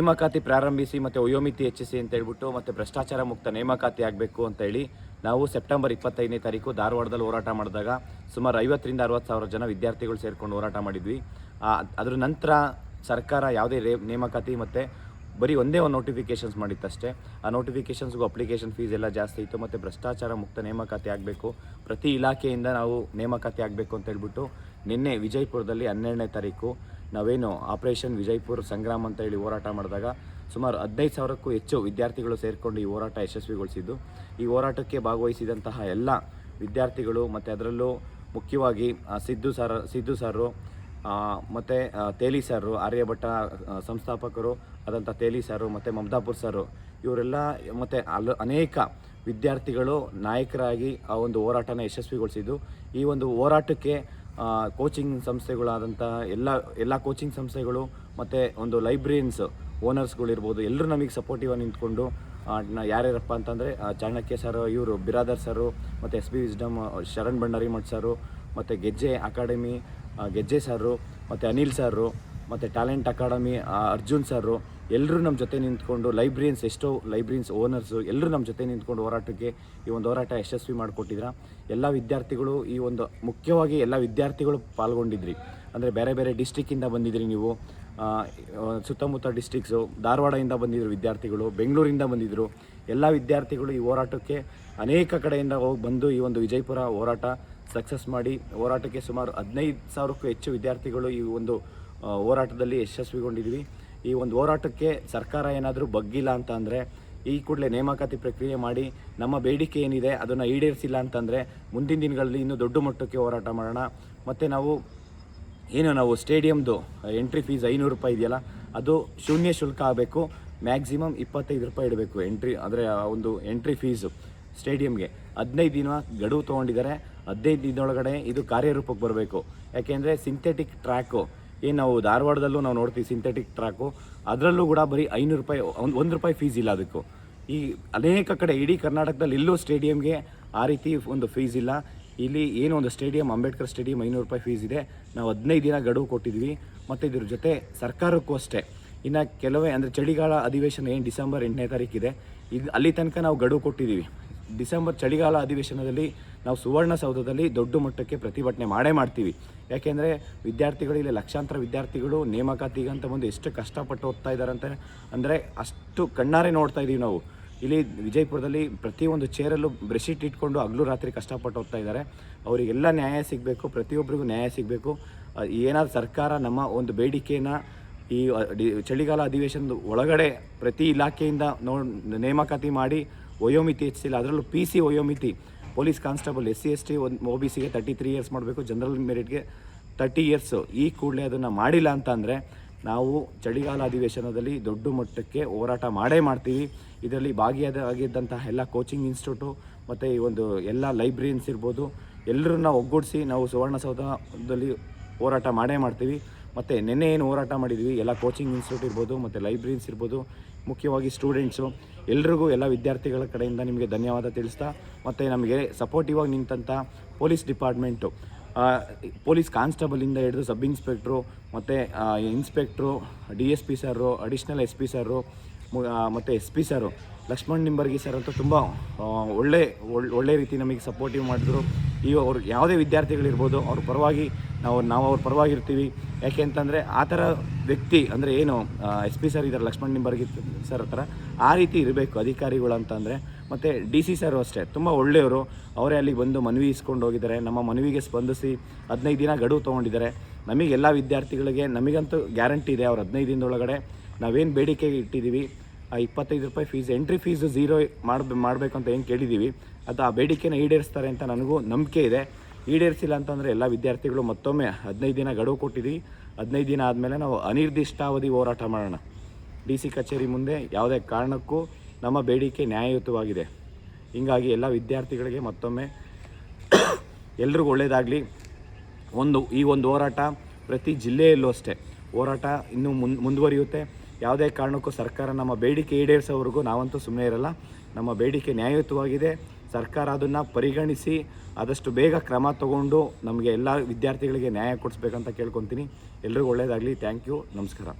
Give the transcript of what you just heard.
ನೇಮಕಾತಿ ಪ್ರಾರಂಭಿಸಿ ಮತ್ತು ವಯೋಮಿತಿ ಹೆಚ್ಚಿಸಿ ಅಂತ ಹೇಳ್ಬಿಟ್ಟು ಮತ್ತು ಭ್ರಷ್ಟಾಚಾರ ಮುಕ್ತ ನೇಮಕಾತಿ ಆಗಬೇಕು ಅಂತ ಹೇಳಿ ನಾವು ಸೆಪ್ಟೆಂಬರ್ ಇಪ್ಪತ್ತೈದನೇ ತಾರೀಕು ಧಾರವಾಡದಲ್ಲಿ ಹೋರಾಟ ಮಾಡಿದಾಗ ಸುಮಾರು ಐವತ್ತರಿಂದ ಅರವತ್ತು ಸಾವಿರ ಜನ ವಿದ್ಯಾರ್ಥಿಗಳು ಸೇರಿಕೊಂಡು ಹೋರಾಟ ಮಾಡಿದ್ವಿ. ಅದರ ನಂತರ ಸರ್ಕಾರ ಯಾವುದೇ ರೇ, ನೇಮಕಾತಿ ಮತ್ತು ಬರೀ ಒಂದೇ ಒಂದು ನೋಟಿಫಿಕೇಷನ್ಸ್ ಮಾಡಿತ್ತಷ್ಟೇ. ಆ ನೋಟಿಫಿಕೇಷನ್ಸ್ಗೂ ಅಪ್ಲಿಕೇಶನ್ ಫೀಸ್ ಎಲ್ಲ ಜಾಸ್ತಿ ಇತ್ತು ಮತ್ತು ಭ್ರಷ್ಟಾಚಾರ ಮುಕ್ತ ನೇಮಕಾತಿ ಆಗಬೇಕು. ಪ್ರತಿ ಇಲಾಖೆಯಿಂದ ನಾವು ನೇಮಕಾತಿ ಆಗಬೇಕು ಅಂತ ಹೇಳ್ಬಿಟ್ಟು ನಿನ್ನೆ ವಿಜಯಪುರದಲ್ಲಿ ಹನ್ನೆರಡನೇ ತಾರೀಕು ನಾವೇನು ಆಪರೇಷನ್ ವಿಜಯಪುರ ಸಂಗ್ರಾಮ್ ಅಂತ ಹೇಳಿ ಹೋರಾಟ ಮಾಡಿದಾಗ ಸುಮಾರು ಹದಿನೈದು ಸಾವಿರಕ್ಕೂ ಹೆಚ್ಚು ವಿದ್ಯಾರ್ಥಿಗಳು ಸೇರಿಕೊಂಡು ಈ ಹೋರಾಟ ಯಶಸ್ವಿಗೊಳಿಸಿದ್ದು. ಈ ಹೋರಾಟಕ್ಕೆ ಭಾಗವಹಿಸಿದಂತಹ ಎಲ್ಲ ವಿದ್ಯಾರ್ಥಿಗಳು ಮತ್ತು ಅದರಲ್ಲೂ ಮುಖ್ಯವಾಗಿ ಸಿದ್ದು ಸರ್, ಸಿದ್ದು ಸರು ಮತ್ತು ತೇಲಿ ಸರು ಆರ್ಯಭಟ್ಟ ಸಂಸ್ಥಾಪಕರು ಆದಂಥ ತೇಲಿ ಸರು ಮತ್ತು ಮಮತಾಪುರ್ ಸರು ಇವರೆಲ್ಲ ಮತ್ತು ಅಲ್ಲ ಅನೇಕ ವಿದ್ಯಾರ್ಥಿಗಳು ನಾಯಕರಾಗಿ ಆ ಒಂದು ಹೋರಾಟನ ಯಶಸ್ವಿಗೊಳಿಸಿದ್ದು. ಈ ಒಂದು ಹೋರಾಟಕ್ಕೆ ಕೋಚಿಂಗ್ ಸಂಸ್ಥೆಗಳಾದಂಥ ಎಲ್ಲ ಎಲ್ಲ ಕೋಚಿಂಗ್ ಸಂಸ್ಥೆಗಳು ಮತ್ತು ಒಂದು ಲೈಬ್ರರಿಯನ್ಸ್ ಓನರ್ಸ್ಗಳಿರ್ಬೋದು ಎಲ್ಲರೂ ನಮಗೆ ಸಪೋರ್ಟಿವಾಗಿ ನಿಂತ್ಕೊಂಡು ಯಾರ್ಯಾರಪ್ಪ ಅಂತಂದರೆ ಚಾಣಕ್ಯ ಸರ್ ಇವರು ಬಿರಾದರ್ ಸರು ಮತ್ತು S B wisdom Sharan Bhandari Math sir ಮತ್ತು ಗೆಜ್ಜೆ ಅಕಾಡೆಮಿ ಗೆಜ್ಜೆ ಸರು ಮತ್ತು ಅನಿಲ್ ಸರು ಮತ್ತು ಟ್ಯಾಲೆಂಟ್ ಅಕಾಡೆಮಿ ಅರ್ಜುನ್ ಸರು ಎಲ್ಲರೂ ನಮ್ಮ ಜೊತೆ ನಿಂತ್ಕೊಂಡು ಲೈಬ್ರರಿಯನ್ಸ್ ಎಷ್ಟೋ ಲೈಬ್ರರಿಯನ್ಸ್ ಓನರ್ಸು ಎಲ್ಲರೂ ನಮ್ಮ ಜೊತೆ ನಿಂತ್ಕೊಂಡು ಹೋರಾಟಕ್ಕೆ ಈ ಒಂದು ಹೋರಾಟ ಯಶಸ್ವಿ ಮಾಡಿಕೊಟ್ಟಿದ್ರ. ಎಲ್ಲ ವಿದ್ಯಾರ್ಥಿಗಳು ಈ ಒಂದು ಮುಖ್ಯವಾಗಿ ಎಲ್ಲ ವಿದ್ಯಾರ್ಥಿಗಳು ಪಾಲ್ಗೊಂಡಿದ್ರಿ. ಅಂದರೆ ಬೇರೆ ಬೇರೆ ಡಿಸ್ಟಿಕ್ಕಿಂದ ಬಂದಿದ್ರಿ ನೀವು. ಸುತ್ತಮುತ್ತ ಡಿಸ್ಟಿಕ್ಸು ಧಾರವಾಡದಿಂದ ಬಂದಿದ್ರು ವಿದ್ಯಾರ್ಥಿಗಳು, ಬೆಂಗಳೂರಿಂದ ಬಂದಿದ್ದರು ಎಲ್ಲ ವಿದ್ಯಾರ್ಥಿಗಳು ಈ ಹೋರಾಟಕ್ಕೆ ಅನೇಕ ಕಡೆಯಿಂದ ಹೋಗಿ ಬಂದು ಈ ಒಂದು ವಿಜಯಪುರ ಹೋರಾಟ ಸಕ್ಸಸ್ ಮಾಡಿ, ಹೋರಾಟಕ್ಕೆ ಸುಮಾರು ಹದಿನೈದು ಸಾವಿರಕ್ಕೂ ಹೆಚ್ಚು ವಿದ್ಯಾರ್ಥಿಗಳು ಈ ಒಂದು ಹೋರಾಟದಲ್ಲಿ ಯಶಸ್ವಿಗೊಂಡಿದ್ವಿ. ಈ ಒಂದು ಹೋರಾಟಕ್ಕೆ ಸರ್ಕಾರ ಏನಾದರೂ ಬಗ್ಗಿಲ್ಲ ಅಂತ ಅಂದರೆ ಈ ಕೂಡಲೇ ನೇಮಕಾತಿ ಪ್ರಕ್ರಿಯೆ ಮಾಡಿ ನಮ್ಮ ಬೇಡಿಕೆ ಏನಿದೆ ಅದನ್ನು ಈಡೇರಿಸಿಲ್ಲ ಅಂತಂದರೆ ಮುಂದಿನ ದಿನಗಳಲ್ಲಿ ಇನ್ನೂ ದೊಡ್ಡ ಮಟ್ಟಕ್ಕೆ ಹೋರಾಟ ಮಾಡೋಣ. ಮತ್ತು ನಾವು ಏನು ನಾವು ಸ್ಟೇಡಿಯಮ್ದು ಎಂಟ್ರಿ ಫೀಸ್ ಐನೂರು ರೂಪಾಯಿ ಇದೆಯಲ್ಲ, ಅದು ಶೂನ್ಯ ಶುಲ್ಕ ಆಗಬೇಕು. ಮ್ಯಾಕ್ಸಿಮಮ್ ಇಪ್ಪತ್ತೈದು ರೂಪಾಯಿ ಇಡಬೇಕು ಎಂಟ್ರಿ, ಅಂದರೆ ಆ ಒಂದು ಎಂಟ್ರಿ ಫೀಸು ಸ್ಟೇಡಿಯಮ್ಗೆ ಹದಿನೈದು ದಿನ ಗಡುವು ತೊಗೊಂಡಿದ್ದಾರೆ. ಹದಿನೈದು ದಿನದೊಳಗಡೆ ಇದು ಕಾರ್ಯರೂಪಕ್ಕೆ ಬರಬೇಕು. ಯಾಕೆಂದರೆ ಸಿಂಥೆಟಿಕ್ ಟ್ರ್ಯಾಕು ಏನು ನಾವು ಧಾರವಾಡದಲ್ಲೂ ನಾವು ನೋಡ್ತೀವಿ ಸಿಂಥೆಟಿಕ್ ಟ್ರ್ಯಾಕು ಅದರಲ್ಲೂ ಕೂಡ ಬರೀ ಐನೂರು ರೂಪಾಯಿ, ಒಂದು ಒಂದು ರೂಪಾಯಿ ಫೀಸ್ ಇಲ್ಲ ಅದಕ್ಕೂ. ಈ ಅನೇಕ ಕಡೆ ಇಡೀ ಕರ್ನಾಟಕದಲ್ಲಿ ಎಲ್ಲೂ ಸ್ಟೇಡಿಯಂಗೆ ಆ ರೀತಿ ಒಂದು ಫೀಸ್ ಇಲ್ಲ. ಇಲ್ಲಿ ಏನು ಒಂದು ಸ್ಟೇಡಿಯಂ ಅಂಬೇಡ್ಕರ್ ಸ್ಟೇಡಿಯಂ ಐನೂರು ರೂಪಾಯಿ ಫೀಸ್ ಇದೆ. ನಾವು ಹದಿನೈದು ದಿನ ಗಡುವು ಕೊಟ್ಟಿದ್ವಿ. ಮತ್ತು ಇದ್ರ ಜೊತೆ ಸರ್ಕಾರಕ್ಕೂ ಅಷ್ಟೇ. ಇನ್ನು ಕೆಲವೇ, ಅಂದರೆ ಚಳಿಗಾಲ ಅಧಿವೇಶನ ಏನು ಡಿಸೆಂಬರ್ ಎಂಟನೇ ತಾರೀಕಿದೆ ಇದು ಅಲ್ಲಿ ತನಕ ನಾವು ಗಡುವು ಕೊಟ್ಟಿದ್ದೀವಿ. ಡಿಸೆಂಬರ್ ಚಳಿಗಾಲ ಅಧಿವೇಶನದಲ್ಲಿ ನಾವು ಸುವರ್ಣಸೌಧದಲ್ಲಿ ದೊಡ್ಡ ಮಟ್ಟಕ್ಕೆ ಪ್ರತಿಭಟನೆ ಮಾಡೇ ಮಾಡ್ತೀವಿ. ಯಾಕೆಂದರೆ ವಿದ್ಯಾರ್ಥಿಗಳು, ಇಲ್ಲಿ ಲಕ್ಷಾಂತರ ವಿದ್ಯಾರ್ಥಿಗಳು ನೇಮಕಾತಿಗೆ ಅಂತ ಬಂದು ಎಷ್ಟು ಕಷ್ಟಪಟ್ಟು ಓದ್ತಾ ಇದ್ದಾರೆ ಅಂತ ಅಂದರೆ ಅಷ್ಟು ಕಣ್ಣಾರೆ ನೋಡ್ತಾ ಇದ್ದೀವಿ ನಾವು. ಇಲ್ಲಿ ವಿಜಯಪುರದಲ್ಲಿ ಪ್ರತಿಯೊಂದು ಚೇರಲ್ಲೂ ಬ್ರೆಶೀಟ್ ಇಟ್ಕೊಂಡು ಹಗಲು ರಾತ್ರಿ ಕಷ್ಟಪಟ್ಟು ಹೋಗ್ತಾ ಇದ್ದಾರೆ. ಅವರಿಗೆಲ್ಲ ನ್ಯಾಯ ಸಿಗಬೇಕು, ಪ್ರತಿಯೊಬ್ಬರಿಗೂ ನ್ಯಾಯ ಸಿಗಬೇಕು. ಏನಾದರೂ ಸರ್ಕಾರ ನಮ್ಮ ಒಂದು ಬೇಡಿಕೆನ ಈ ಚಳಿಗಾಲ ಅಧಿವೇಶನದ ಒಳಗಡೆ ಪ್ರತಿ ಇಲಾಖೆಯಿಂದ ನೋ, ನೇಮಕಾತಿ ಮಾಡಿ ವಯೋಮಿತಿ ಹೆಚ್ಚಿಲ್ಲ. ಅದರಲ್ಲೂ ಪಿ ಸಿ ವಯೋಮಿತಿ police constable S C S T ಒಂದು ಒ ಬಿ ಸಿಗೆ ತರ್ಟಿ ತ್ರೀ ಇಯರ್ಸ್ ಮಾಡಬೇಕು. ಜನರಲ್ ಮೆರಿಟ್ಗೆ ತರ್ಟಿ ಇಯರ್ಸು ಈ ಕೂಡಲೇ ಅದನ್ನು ಮಾಡಿಲ್ಲ ಅಂತ ಅಂದರೆ ನಾವು ಚಳಿಗಾಲ ಅಧಿವೇಶನದಲ್ಲಿ ದೊಡ್ಡ ಮಟ್ಟಕ್ಕೆ ಹೋರಾಟ ಮಾಡೇ ಮಾಡ್ತೀವಿ. ಇದರಲ್ಲಿ ಭಾಗಿಯಾದ ಆಗಿದ್ದಂತಹ ಎಲ್ಲ ಕೋಚಿಂಗ್ ಇನ್ಸ್ಟಿಟ್ಯೂಟು ಮತ್ತು ಈ ಒಂದು ಎಲ್ಲ ಲೈಬ್ರರಿಯನ್ಸ್ ಇರ್ಬೋದು. ಎಲ್ಲರನ್ನ ಒಗ್ಗೂಡಿಸಿ ನಾವು ಸುವರ್ಣಸೌಧದಲ್ಲಿ ಹೋರಾಟ ಮಾಡೇ ಮಾಡ್ತೀವಿ. ಮತ್ತು ನಿನ್ನೆ ಏನು ಹೋರಾಟ ಮಾಡಿದ್ವಿ, ಎಲ್ಲ ಕೋಚಿಂಗ್ ಇನ್ಸ್ಟಿಟ್ಯೂಟ್ ಇರ್ಬೋದು, ಮತ್ತು ಲೈಬ್ರರೀಸ್ ಇರ್ಬೋದು, ಮುಖ್ಯವಾಗಿ ಸ್ಟೂಡೆಂಟ್ಸು ಎಲ್ರಿಗೂ ಎಲ್ಲ ವಿದ್ಯಾರ್ಥಿಗಳ ಕಡೆಯಿಂದ ನಿಮಗೆ ಧನ್ಯವಾದ ತಿಳಿಸ್ತಾ, ಮತ್ತು ನಮಗೆ ಸಪೋರ್ಟಿವ್ ಆಗಿ ನಿಂತಹ ಪೊಲೀಸ್ ಡಿಪಾರ್ಟ್ಮೆಂಟು ಪೊಲೀಸ್ ಕಾನ್ಸ್ಟೇಬಲಿಂದ ಹಿಡಿದು ಸಬ್ ಇನ್ಸ್ಪೆಕ್ಟ್ರು ಮತ್ತು inspector D S P sir additional S P sir ಮತ್ತು S P sir Lakshman Nimbargi sir ಅಂತೂ ತುಂಬ ಒಳ್ಳೆ, ಒಳ್- ಒಳ್ಳೆ ರೀತಿ ನಮಗೆ ಸಪೋರ್ಟಿವ್ ಮಾಡಿದ್ರು. ಈ ಅವ್ರು ಯಾವುದೇ ವಿದ್ಯಾರ್ಥಿಗಳಿರ್ಬೋದು, ಅವ್ರ ಪರವಾಗಿ ನಾವು ನಾವು ಅವ್ರ ಪರವಾಗಿರ್ತೀವಿ. ಯಾಕೆ ಅಂತಂದರೆ ಆ ಥರ ವ್ಯಕ್ತಿ, ಅಂದರೆ ಏನು ಎಸ್ ಪಿ ಸರ್ ಇದ್ದಾರೆ ಲಕ್ಷ್ಮಣ್ ನಿಂಬರ್ಗಿ ಸರ್ ಹತ್ರ, ಆ ರೀತಿ ಇರಬೇಕು ಅಧಿಕಾರಿಗಳು ಅಂತಂದರೆ ಮತ್ತು ಡಿ ಸಿ ಸರ್ ಅಷ್ಟೇ, ತುಂಬ ಒಳ್ಳೆಯವರು. ಅವರೇ ಅಲ್ಲಿಗೆ ಬಂದು ಮನವಿ ಇಸ್ಕೊಂಡು ಹೋಗಿದ್ದಾರೆ. ನಮ್ಮ ಮನವಿಗೆ ಸ್ಪಂದಿಸಿ ಹದಿನೈದು ದಿನ ಗಡುವು ತೊಗೊಂಡಿದ್ದಾರೆ. ನಮಗೆ ಎಲ್ಲ ವಿದ್ಯಾರ್ಥಿಗಳಿಗೆ, ನಮಗಂತೂ ಗ್ಯಾರಂಟಿ ಇದೆ ಅವ್ರು ಹದಿನೈದು ದಿನದೊಳಗಡೆ. ನಾವೇನು ಬೇಡಿಕೆಗೆ ಇಟ್ಟಿದ್ದೀವಿ ಇಪ್ಪತ್ತೈದು ರೂಪಾಯಿ ಫೀಸ್, ಎಂಟ್ರಿ ಫೀಸು ಝೀರೋ ಮಾಡ್, ಮಾಡಬೇಕು ಅಂತ ಏನು ಕೇಳಿದ್ದೀವಿ. ಅದು ಆ ಬೇಡಿಕೆನ ಈಡೇರಿಸ್ತಾರೆ ಅಂತ ನನಗೂ ನಂಬಿಕೆ ಇದೆ. ಈಡೇರಿಸಿಲ್ಲ ಅಂತಂದರೆ ಎಲ್ಲ ವಿದ್ಯಾರ್ಥಿಗಳು ಮತ್ತೊಮ್ಮೆ ಹದಿನೈದು ದಿನ ಗಡುವು ಕೊಟ್ಟಿದ್ದೀವಿ. ಹದಿನೈದು ದಿನ ಆದಮೇಲೆ ನಾವು ಅನಿರ್ದಿಷ್ಟಾವಧಿ ಹೋರಾಟ ಮಾಡೋಣ. ಡಿ ಸಿ ಕಚೇರಿ ಮುಂದೆ ಯಾವುದೇ ಕಾರಣಕ್ಕೂ ನಮ್ಮ ಬೇಡಿಕೆ ನ್ಯಾಯಯುತವಾಗಿದೆ. ಹೀಗಾಗಿ ಎಲ್ಲ ವಿದ್ಯಾರ್ಥಿಗಳಿಗೆ ಮತ್ತೊಮ್ಮೆ ಎಲ್ರಿಗೂ ಒಳ್ಳೆಯದಾಗಲಿ ಒಂದು, ಈ ಒಂದು ಹೋರಾಟ ಪ್ರತಿ ಜಿಲ್ಲೆಯಲ್ಲೂ ಅಷ್ಟೇ. ಹೋರಾಟ ಇನ್ನೂ ಮುನ್, ಮುಂದುವರಿಯುತ್ತೆ. ಯಾವುದೇ ಕಾರಣಕ್ಕೂ ಸರ್ಕಾರ ನಮ್ಮ ಬೇಡಿಕೆ ಈಡೇರಿಸೋವರೆಗೂ ನಾವಂತೂ ಸುಮ್ಮನೆ ಇರಲ್ಲ. ನಮ್ಮ ಬೇಡಿಕೆ ನ್ಯಾಯಯುತವಾಗಿದೆ. ಸರ್ಕಾರ ಅದನ್ನು ಪರಿಗಣಿಸಿ ಆದಷ್ಟು ಬೇಗ ಕ್ರಮ ತಗೊಂಡು ನಮಗೆ ಎಲ್ಲ ವಿದ್ಯಾರ್ಥಿಗಳಿಗೆ ನ್ಯಾಯ ಕೊಡಿಸ್ಬೇಕಂತ ಕೇಳ್ಕೊತೀನಿ. ಎಲ್ರಿಗೂ ಒಳ್ಳೆಯದಾಗಲಿ ಥ್ಯಾಂಕ್ ಯು ನಮಸ್ಕಾರ.